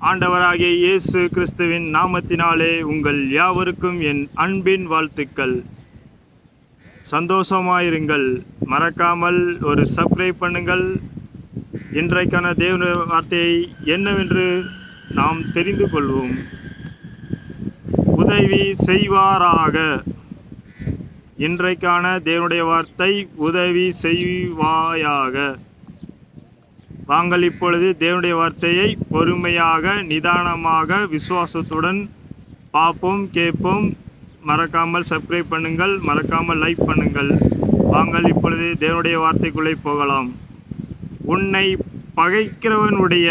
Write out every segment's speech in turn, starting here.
ஆண்டவராகிய இயேசு கிறிஸ்துவின் நாமத்தினாலே உங்கள் யாவருக்கும் என் அன்பின் வாழ்த்துக்கள். சந்தோஷமாயிருங்கள். மறக்காமல் ஒரு சப்ஸ்கிரைப் பண்ணுங்கள். இன்றைக்கான தேவ வார்த்தையை என்னவென்று நாம் தெரிந்து கொள்வோம். உதவி செய்வாராக. இன்றைக்கான தேவனுடைய வார்த்தை உதவி செய்வாயாக. வாங்கள் இப்பொழுது தேவனுடைய வார்த்தையை பொறுமையாக நிதானமாக விசுவாசத்துடன் பார்ப்போம் கேட்போம். மறக்காமல் சப்ஸ்கிரைப் பண்ணுங்கள் மறக்காமல் லைக் பண்ணுங்கள். வாங்கள் இப்பொழுது தேவனுடைய வார்த்தைக்குள்ளே போகலாம். உன்னை பகைக்கிறவனுடைய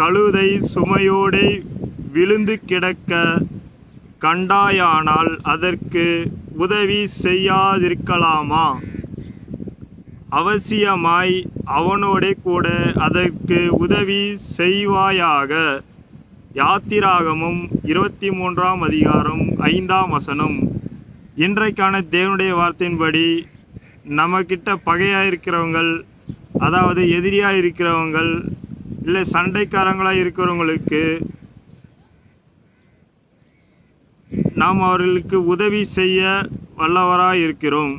கழுதை சுமையோடே விழுந்து கிடக்க கண்டாயானால் அதற்கு உதவி செய்யாதிருக்கலாமா? அவசியமாய் அவனோடே கூட அதற்கு உதவி செய்வாயாக. யாத்திராகமும் இருபத்தி மூன்றாம் அதிகாரம் ஐந்தாம் வசனம். இன்றைக்கான தேவனுடைய வார்த்தையின்படி நம்மக்கிட்ட பகையாக இருக்கிறவங்கள் அதாவது எதிரியாக இருக்கிறவங்கள் இல்லை சண்டைக்காரங்களாக இருக்கிறவங்களுக்கு நாம் அவர்களுக்கு உதவி செய்ய வல்லவராக இருக்கிறோம்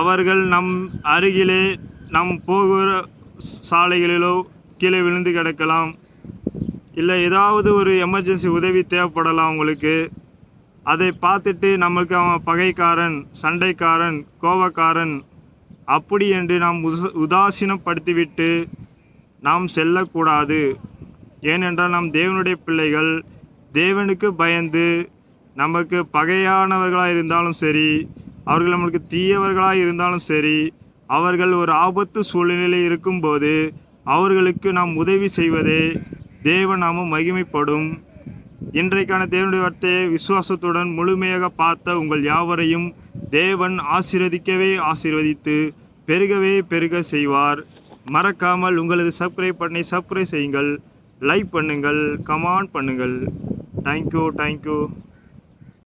அவர்கள் நம் அருகிலே நம் போகிற சாலைகளிலோ கீழே விழுந்து கிடக்கலாம். இல்லை ஏதாவது ஒரு எமர்ஜென்சி உதவி தேவைப்படலாம் உங்களுக்கு. அதை பார்த்துட்டு நமக்கு அவன் பகைக்காரன் சண்டைக்காரன் கோபக்காரன் அப்படி என்று நாம் உச உதாசீனப்படுத்திவிட்டு நாம் செல்லக்கூடாது. ஏனென்றால் நாம் தேவனுடைய பிள்ளைகள் தேவனுக்கு பயந்து நமக்கு பகையானவர்களாக இருந்தாலும் சரி அவர்கள் நம்மளுக்கு தீயவர்களாக இருந்தாலும் சரி அவர்கள் ஒரு ஆபத்து சூழ்நிலையில் இருக்கும்போது அவர்களுக்கு நாம் உதவி செய்வதே தேவநாமம் மகிமைப்படும். இன்றைக்கான தேவனுடைய வார்த்தையை விசுவாசத்துடன் முழுமையாக பார்த்த உங்கள் யாவரையும் தேவன் ஆசீர்வதிக்கவே ஆசீர்வதித்து பெருகவே பெருக செய்வார். மறக்காமல் உங்களது சப்ஸ்கிரைப் பண்ணி சப்ஸ்கிரைப் செய்யுங்கள். லைக் பண்ணுங்கள். கமெண்ட் பண்ணுங்கள். Thank you thank you